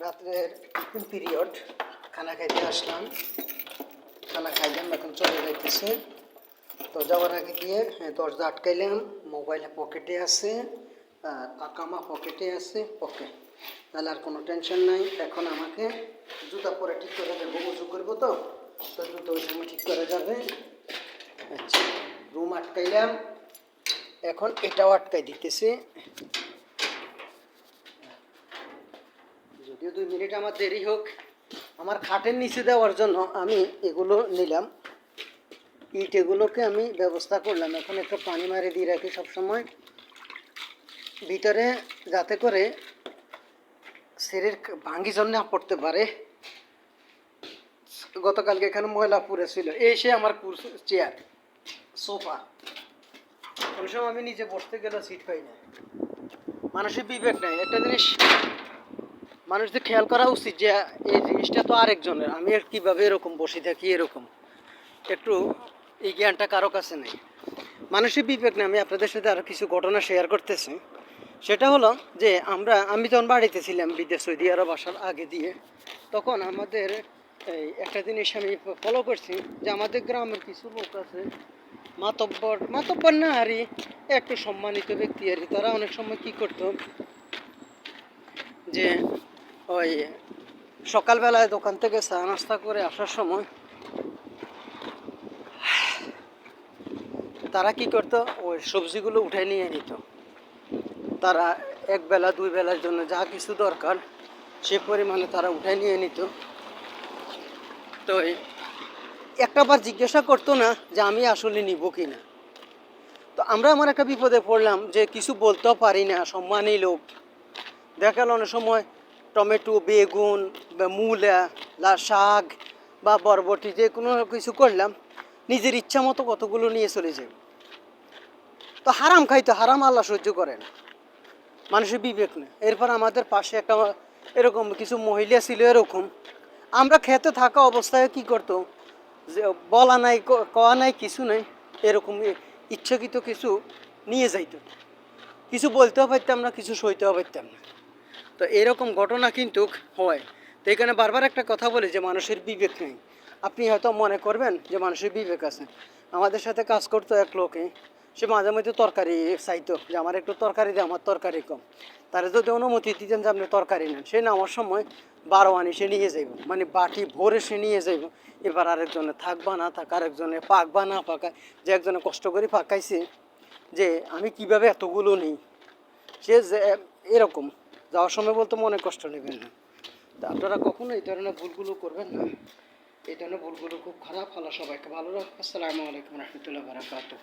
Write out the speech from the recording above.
রাত্রের পিরিয়ড খানা খাইতে আসলাম। খানা খাইলাম এখন চলে যাইতেছে। তো যাওয়ার আগে হ্যাঁ, দরজা আটকাইলাম। মোবাইল পকেটে আছে আর আকামা পকেটে আছে ওকে তাহলে আর কোনো টেনশন নাই। এখন আমাকে জুতা পরে ঠিক করে দেবো উঁচু করব তো? তো জুতো ওই সময় ঠিক করা যাবে। আচ্ছা রুম আটকাইলাম। এখন এটাও আটকাই দিতেছে। যদিও দুই মিনিট আমার দেরি হোক, আমার খাটের নিচে দেওয়ার জন্য আমি এগুলো নিলাম। ইট এগুলোকে আমি ব্যবস্থা করলাম। এখন একটু পানি মারি দিয়ে রাখি সবসময়। ভিতরে যাতে করে শরীর ভাঙ্গি জন্য পড়তে পারে। গতকালকে এখানে ময়লা পুরে ছিল। এই সে আমার চেয়ার, সোফা। কোন সময় আমি নিজে বসতে গেলে সিট পাই না মানুষের বিবেক নাই। একটা জিনিস মানুষদের খেয়াল করা উচিত যে এই জিনিসটা তো আরেকজনের। আমি আর কীভাবে এরকম বসে থাকি এরকম? একটু এই জ্ঞানটা কারও কাছে নেই। মানুষের বিবেক নেই আমি আপনাদের সাথে আরও কিছু ঘটনা শেয়ার করতেছি। সেটা হলো যে আমরা, আমি যখন বাড়িতে ছিলাম বিদেশ, সৌদি আরব আসার আগে দিয়ে, তখন আমাদের এই একটা জিনিস আমি ফলো করছি যে আমাদের গ্রামের কিছু লোক আছে, মাতব্বর মাতব্বর না আরই, একটু সম্মানিত ব্যক্তি আর তারা অনেক সময় কি করতো যে ওই সকালবেলায় দোকান থেকে চা নাস্তা করে আসার সময় তারা কি করতো? ওই সবজিগুলো উঠে নিয়ে নিত। তারা এক বেলা, দুই বেলার জন্য যা কিছু দরকার সে পরিমাণে তারা উঠে নিয়ে নিত। তো এই একটা বার জিজ্ঞাসা করতো না যে আমি আসলে নিব কি না তো আমরা আমার একটা বিপদে পড়লাম যে কিছু বলতেও পারি না, সম্মানী লোক। দেখাল অনেক সময় টমেটো, বেগুন, বা মূলা লা শাক, বা বরবটি, যে কোনো কিছু করলাম, নিজের ইচ্ছা মতো কতগুলো নিয়ে চলে যাই। তো হারাম খাইতো হারাম আল্লাহ সহ্য করে না। মানুষের বিবেক নেই। এরপর আমাদের পাশে একটা এরকম কিছু মহিলা ছিল এরকম। আমরা খেতে থাকা অবস্থায় কি করতো? যে বলা নাই কওয়া নাই, কিছু নাই, এরকম ইচ্ছাকৃত কিছু নিয়ে যাইতো। কিছু বলতেও পারতাম না, কিছু সইতেও পারতাম না। তো এরকম ঘটনা কিন্তু হয়। তো এখানে বারবার একটা কথা বলি যে মানুষের বিবেক নেই। আপনি হয়তো মনে করবেন যে মানুষের বিবেক আছে। আমাদের সাথে কাজ করতো এক লোকে, সে মাঝে মধ্যে তরকারি চাইতো যে আমার একটু তরকারি দিয়ে আমার তরকারি কম। তারা যদি অনুমতি দিতেন যে আপনি তরকারি নেন, সে নামার সময় বারো আনি সে নিয়ে যাইব মানে বাটি ভরে সে নিয়ে যাইব। এবার আরেকজনে থাকবা না থাক, আরেকজনে পাকবা না পাকায় যে একজনে কষ্ট করে পাকাইছে যে আমি কীভাবে এতগুলো নিই? সে যে এরকম। যাওয়ার সময় বলতে মনে কষ্ট নেবেন না। তা আপনারা কখনো এই ধরনের ভুলগুলো করবেন না? এই ধরনের ভুলগুলো খুব খারাপ। হলো সবাইকে ভালো রাখব আসসালামু আলাইকুম রহমতুল্লাহ বারাকাতুহ।